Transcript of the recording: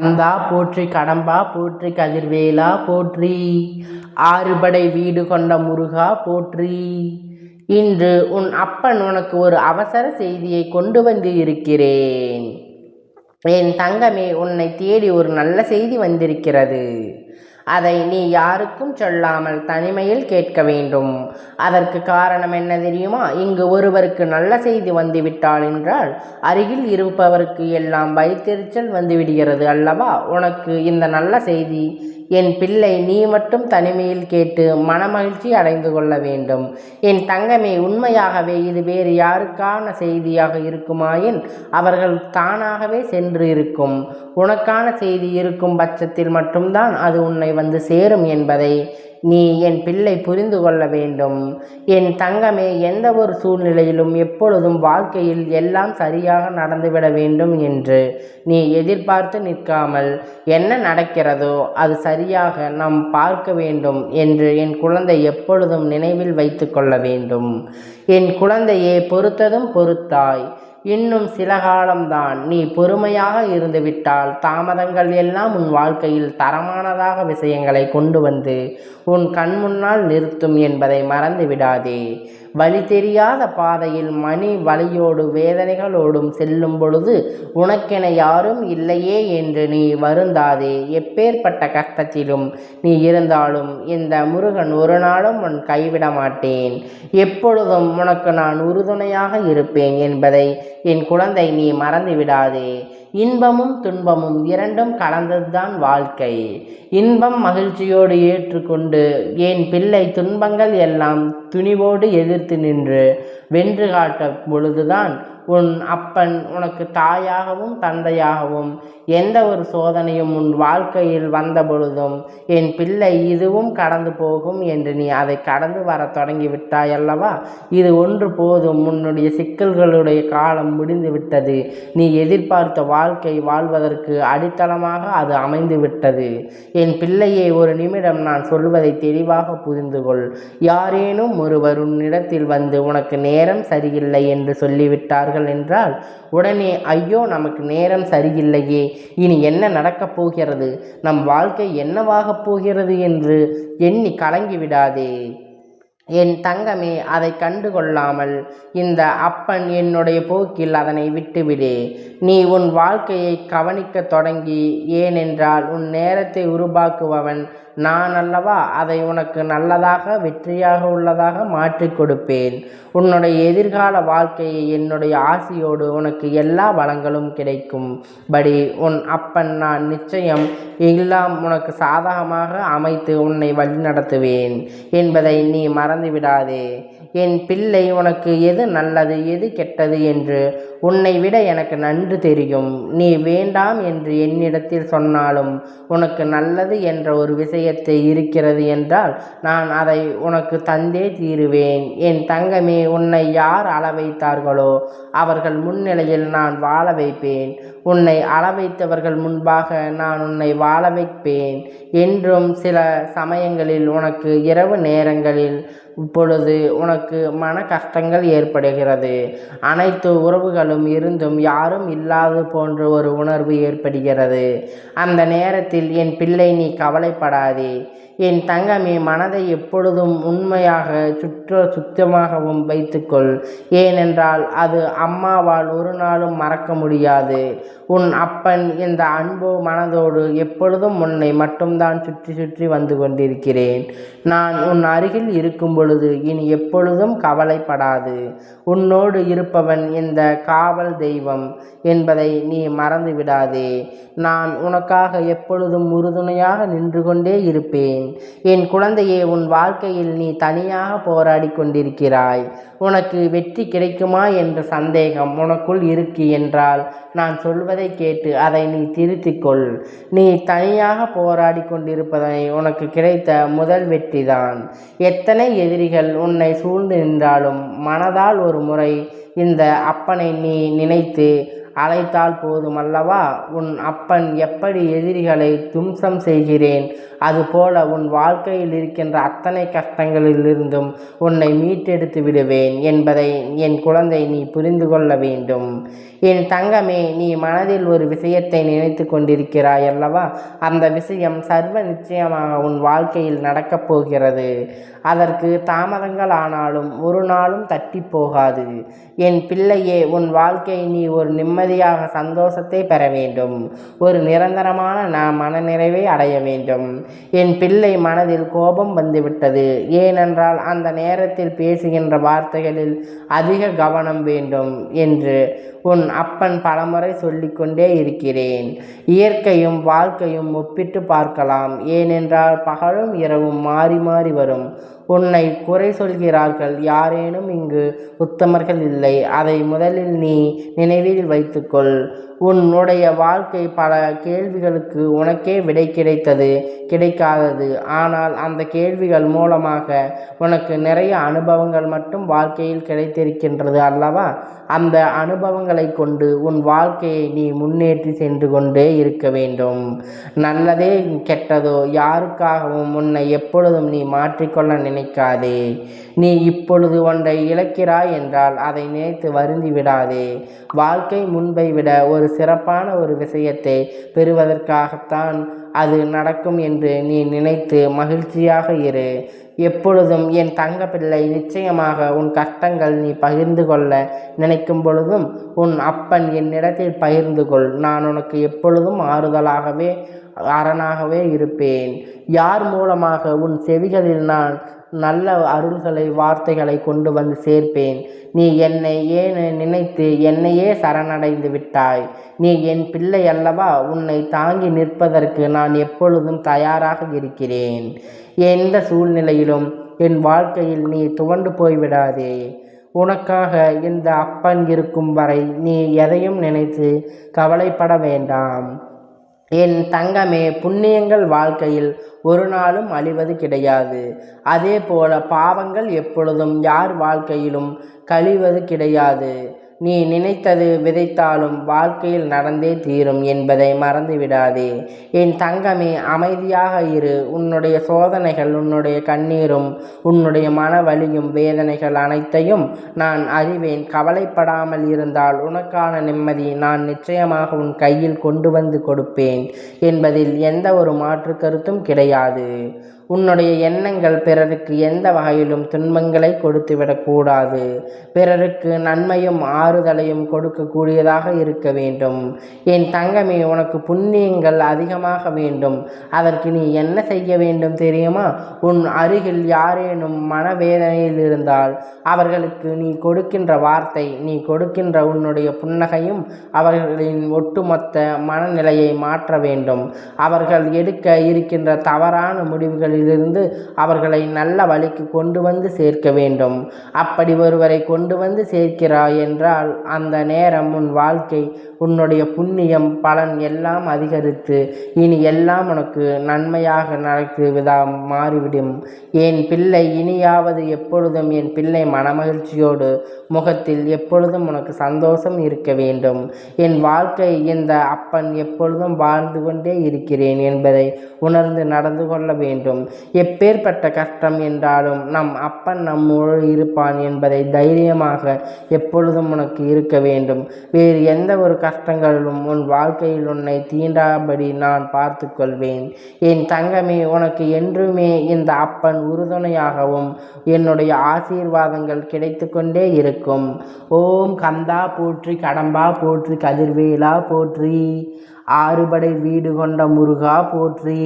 கந்தா போற்றி கடம்பா போற்றி கதிர்வேலா போற்றி. ஆறுபடை வீடு கொண்ட முருகா போற்றி. இன்று உன் அப்பன் உனக்கு ஒரு அவசர செய்தியை கொண்டு வந்து இருக்கிறேன். என் தங்கமே உன்னை தேடி ஒரு நல்ல செய்தி வந்திருக்கிறது. அதை நீ யாருக்கும் சொல்லாமல் தனிமையில் கேட்க வேண்டும். அதற்கு காரணம் என்ன தெரியுமா? இங்கு ஒருவருக்கு நல்ல செய்தி வந்துவிட்டால் என்றால் அருகில் இருப்பவருக்கு எல்லாம் வைத்தெரிச்சல் வந்துவிடுகிறது அல்லவா? உனக்கு இந்த நல்ல செய்தி என் பிள்ளை நீ மட்டும் தனிமையில் கேட்டு மனமகிழ்ச்சி அடைந்து கொள்ள வேண்டும். என் தங்கமே உண்மையாகவே இது வேறு யாருக்கான செய்தியாக இருக்குமாயின் அவர்கள் தானாகவே சென்று இருக்கும். உனக்கான செய்தி இருக்கும் பட்சத்தில் மட்டும்தான் அது உன்னை வந்து சேரும் என்பதை நீ என் பிள்ளை புரிந்து கொள்ள வேண்டும். என் தங்கமே எந்த ஒரு சூழ்நிலையிலும் எப்பொழுதும் வாழ்க்கையில் எல்லாம் சரியாக நடந்துவிட வேண்டும் என்று நீ எதிர்பார்த்து நிற்காமல் என்ன நடக்கிறதோ அது சரியாக நாம் பார்க்க வேண்டும் என்று என் குழந்தை எப்பொழுதும் நினைவில் வைத்து கொள்ள வேண்டும். என் குழந்தையே பொறுத்ததும் பொறுத்தாய். இன்னும் சில காலம்தான். நீ பொறுமையாக இருந்துவிட்டால் தாமதங்கள் எல்லாம் உன் வாழ்க்கையில் தரமானதாக விஷயங்களை கொண்டு வந்து உன் கண் முன்னால் நிறுத்தும் என்பதை மறந்து விடாதே. வழி தெரியாத பாதையில் மணி வழியோடு வேதனைகளோடும் செல்லும் பொழுது உனக்கென யாரும் இல்லையே என்று நீ வருந்தாதே. எப்பேற்பட்ட கஷ்டத்திலும் நீ இருந்தாலும் இந்த முருகன் ஒரு நாளும் உன் கைவிட மாட்டேன் எப்பொழுதும் உனக்கு நான் உறுதுணையாக இருப்பேன் என்பதை என் குழந்தை நீ மறந்து விடாதே. இன்பமும் துன்பமும் இரண்டும் கலந்ததுதான் வாழ்க்கை. இன்பம் மகிழ்ச்சியோடு ஏற்றுக்கொண்டு என் பிள்ளை துன்பங்கள் எல்லாம் துணிவோடு எதிர்த்து நின்று வென்று காட்ட பொழுதுதான் உன் அப்பன் உனக்கு தாயாகவும் தந்தையாகவும் எந்த ஒரு சோதனையும் உன் வாழ்க்கையில் வந்த பொழுதும் என் பிள்ளை இதுவும் கடந்து போகும் என்று நீ அதை கடந்து வர தொடங்கி விட்டாய் அல்லவா? இது ஒன்று போதும். உன்னுடைய சிக்கல்களுடைய காலம் முடிந்து விட்டது நீ எதிர்பார்த்த வாழ்க்கை வாழ்வதற்கு அடித்தளமாக அது அமைந்து விட்டது என் பிள்ளையை ஒரு நிமிடம் நான் சொல்வதை தெளிவாக புரிந்து கொள். யாரேனும் ஒருவர் உன்னிடத்தில் வந்து உனக்கு நேரம் சரியில்லை என்று சொல்லிவிட்டார்கள் என்றால் உடனே ஐயோ நமக்கு நேரம் சரியில்லையே இனி என்ன நடக்கப் போகிறது? நம் வாழ்க்கை என்னவாகப் போகிறது? என்று எண்ணி கலங்கிவிடாதே என் தங்கமே அதை கண்டு கொள்ளாமல் இந்த அப்பன் என்னுடைய போக்கில் அதனை விட்டுவிடு. நீ உன் வாழ்க்கையை கவனிக்க தொடங்கி ஏனென்றால் உன் நேரத்தை உருவாக்குபவன் நான் அல்லவா அதை உனக்கு நல்லதாக வெற்றியாக உள்ளதாக மாற்றிக் கொடுப்பேன். உன்னுடைய எதிர்கால வாழ்க்கையை என்னுடைய ஆசையோடு உனக்கு எல்லா வளங்களும் கிடைக்கும். படி உன் அப்பன் நான் நிச்சயம் எல்லாம் உனக்கு சாதகமாக அமைத்து உன்னை வழிநடத்துவேன் என்பதை நீ மறந்து விடாதே. என் பிள்ளை உனக்கு எது நல்லது எது கெட்டது என்று உன்னை விட எனக்கு நன்று தெரியும். நீ வேண்டாம் என்று என்னிடத்தில் சொன்னாலும் உனக்கு நல்லது என்ற ஒரு விஷயத்தை இருக்கிறது என்றால் நான் அதை உனக்கு தந்தே தீருவேன். என் தங்கமே உன்னை யார் அள வைத்தார்களோ அவர்கள் முன்னிலையில் நான் வாழ வைப்பேன். உன்னை அள வைத்தவர்கள் முன்பாக நான் உன்னை வாழ வைப்பேன். என்றும் சில சமயங்களில் உனக்கு இரவு நேரங்களில் இப்பொழுது உனக்கு மன கஷ்டங்கள் ஏற்படுகிறது. அனைத்து உறவுகளும் இருந்தும் யாரும் இல்லாது போன்ற ஒரு உணர்வு ஏற்படுகிறது. அந்த நேரத்தில் என் பிள்ளை நீ கவலைப்படாதே. என் தங்கமே மனதை எப்பொழுதும் உண்மையாக சுற்ற சுத்தமாகவும் வைத்துக்கொள். ஏனென்றால் அது அம்மாவால் ஒரு நாளும் மறக்க முடியாது. உன் அப்பன் இந்த அன்பு மனதோடு எப்பொழுதும் உன்னை மட்டும்தான் சுற்றி சுற்றி வந்து கொண்டிருக்கிறேன். நான் உன் அருகில் இருக்கும்பொழுது பொழுது இனி எப்பொழுதும் கவலைப்படாது. உன்னோடு இருப்பவன் இந்த காவல் தெய்வம் என்பதை நீ மறந்து விடாதே நான் உனக்காக எப்பொழுதும் உறுதுணையாக நின்று கொண்டே இருப்பேன். என் குழந்தையே உன் வாழ்க்கையில் நீ தனியாக போராடி கொண்டிருக்கிறாய். உனக்கு வெற்றி கிடைக்குமா என்ற சந்தேகம் உனக்குள் இருக்கு என்றால் நான் சொல்வதை கேட்டு அதை நீ திருத்திக்கொள். நீ தனியாக போராடி கொண்டிருப்பதனை உனக்கு கிடைத்த முதல் வெற்றிதான். எத்தனை எதிரிகள் உன்னை சூழ்ந்து நின்றாலும் மனதால் ஒரு முறை இந்த அப்பனை நீ நினைத்து அழைத்தால் போதுமல்லவா? உன் அப்பன் எப்படி எதிரிகளை தும்சம் செய்கிறேன்? அதுபோல உன் வாழ்க்கையில் இருக்கின்ற அத்தனை கஷ்டங்களிலிருந்தும் உன்னை மீட்டெடுத்து விடுவேன் என்பதை என் குழந்தை நீ புரிந்து கொள்ள வேண்டும். என் தங்கமே நீ மனதில் ஒரு விஷயத்தை நினைத்து கொண்டிருக்கிறாய் அல்லவா? அந்த விஷயம் சர்வ நிச்சயமாக உன் வாழ்க்கையில் நடக்கப் போகிறது. அதற்கு தாமதங்கள் ஆனாலும் ஒரு நாளும் தட்டி போகாது. என் பிள்ளையே உன் வாழ்க்கை நீ ஒரு நிம்மதி நிம்மதியாக சந்தோஷத்தை பெற வேண்டும். ஒரு நிரந்தரமான நான் மனநிறைவை அடைய வேண்டும். என் பிள்ளை மனதில் கோபம் வந்துவிட்டது. ஏனென்றால் அந்த நேரத்தில் பேசுகின்ற வார்த்தைகளில் அதிக கவனம் வேண்டும் என்று உன் அப்பன் பலமுறை சொல்லிக்கொண்டே இருக்கிறேன். இயற்கையும் வாழ்க்கையும் ஒப்பிட்டு பார்க்கலாம். ஏனென்றால் பகலும் இரவும் மாறி மாறி வரும். உன்னை குறை சொல்கிறார்கள். யாரேனும் இங்கு உத்தமர்கள் இல்லை. அதை முதலில் நீ நினைவில் வைத்துக்கொள். உன்னுடைய வாழ்க்கை பல கேள்விகளுக்கு உனக்கே விடை கிடைத்தது கிடைக்காதது. ஆனால் அந்த கேள்விகள் மூலமாக உனக்கு நிறைய அனுபவங்கள் மட்டும் வாழ்க்கையில் கிடைத்திருக்கின்றது அல்லவா? அந்த அனுபவங்களை கொண்டு உன் வாழ்க்கையை நீ முன்னேற்றி சென்று கொண்டே இருக்க வேண்டும். நல்லதே கெட்டதோ யாருக்காகவும் உன்னை எப்பொழுதும் நீ மாற்றிக்கொள்ள நினைக்காதே. நீ இப்பொழுது ஒன்றை இழக்கிறாய் என்றால் அதை நினைத்து வருந்தி விடாதே. வாழ்க்கை முன்பை விட ஒரு சிறப்பான ஒரு விஷயத்தை பெறுவதற்காகத்தான் அது நடக்கும் என்று நீ நினைத்து மகிழ்ச்சியாக இரு. எப்பொழுதும் என் தங்க பிள்ளை நிச்சயமாக உன் கஷ்டங்கள் நீ பகிர்ந்து கொள்ள நினைக்கும் பொழுதும் உன் அப்பன் என்னிடத்தில் பகிர்ந்து கொள். நான் உனக்கு எப்பொழுதும் ஆறுதலாகவே அரணாகவே இருப்பேன். யார் மூலமாக உன் செவிகளில் நான் நல்ல அருள்களை வார்த்தைகளை கொண்டு வந்து சேர்ப்பேன். நீ என்னை ஏன் நினைத்து என்னையே சரணடைந்து விட்டாய்? நீ என் பிள்ளை அல்லவா? உன்னை தாங்கி நிற்பதற்கு நான் எப்பொழுதும் தயாராக இருக்கிறேன். எந்த சூழ்நிலையிலும் என் வாழ்க்கையில் நீ துவண்டு போய்விடாதே. உனக்காக இந்த அப்பன் இருக்கும் வரை நீ எதையும் நினைத்து கவலைப்பட வேண்டாம். என் தங்கமே புண்ணியங்கள் வாழ்க்கையில் ஒரு நாளும் அழிவது கிடையாது. அதே போல பாவங்கள் எப்பொழுதும் யார் வாழ்க்கையிலும் கழிவது கிடையாது. நீ நினைத்தது விதைத்தாலும் வாழ்க்கையில் நடந்தே தீரும் என்பதை மறந்துவிடாதே. என் தங்கமே அமைதியாக இரு. உன்னுடைய சோதனைகள் உன்னுடைய கண்ணீரும் உன்னுடைய மன வலியும் வேதனைகள் அனைத்தையும் நான் அறிவேன். கவலைப்படாமல் இருந்தால் உனக்கான நிம்மதி நான் நிச்சயமாக உன் கையில் கொண்டு வந்து கொடுப்பேன் என்பதில் எந்த ஒரு மாற்று கருத்தும் கிடையாது. உன்னுடைய எண்ணங்கள் பிறருக்கு எந்த வகையிலும் துன்பங்களை கொடுத்துவிடக்கூடாது பிறருக்கு நன்மையும் ஆறுதலையும் கொடுக்கக்கூடியதாக இருக்க வேண்டும். என் தங்கமே உனக்கு புண்ணியங்கள் அதிகமாக வேண்டும். அதற்கு நீ என்ன செய்ய வேண்டும் தெரியுமா? உன் அருகில் யாரேனும் மனவேதனையில் இருந்தால் அவர்களுக்கு நீ கொடுக்கின்ற வார்த்தை நீ கொடுக்கின்ற உன்னுடைய புன்னகையும் அவர்களின் ஒட்டுமொத்த மனநிலையை மாற்ற வேண்டும். அவர்கள் எடுக்க இருக்கின்ற தவறான இருந்து அவர்களை நல்ல வழிக்கு கொண்டு வந்து சேர்க்க வேண்டும். அப்படி ஒருவரை கொண்டு வந்து சேர்க்கிறாய் என்றால் அந்த நேரம் உன் வாழ்க்கை உன்னுடைய புண்ணியம் பலன் எல்லாம் அதிகரித்து இனி எல்லாம் உனக்கு நன்மையாக நடக்குவதா மாறிவிடும். என் பிள்ளை இனியாவது எப்பொழுதும் என் பிள்ளை மனமகிழ்ச்சியோடு முகத்தில் எப்பொழுதும் உனக்கு சந்தோஷம் இருக்க வேண்டும். என் வாழ்க்கை இந்த அப்பன் எப்பொழுதும் வாழ்ந்து கொண்டே இருக்கிறேன் என்பதை உணர்ந்து நடந்து கொள்ள வேண்டும். எப்பேற்பட்ட கஷ்டம் என்றாலும் நம் அப்பன் நம்மோடு இருப்பான் என்பதை தைரியமாக எப்பொழுதும் உனக்கு இருக்க வேண்டும். வேறு எந்த ஒரு கஷ்டங்களிலும் உன் வாழ்க்கையில் உன்னை தீண்டாபடி நான் பார்த்து கொள்வேன் என் தங்கமே உனக்கு என்றுமே இந்த அப்பன் உறுதுணையாகவும் என்னுடைய ஆசீர்வாதங்கள் கிடைத்து கொண்டே இருக்கும். ஓம் கந்தா போற்றி கடம்பா போற்றி கதிர்வேலா போற்றி. ஆறுபடை வீடு கொண்ட முருகா போற்றி.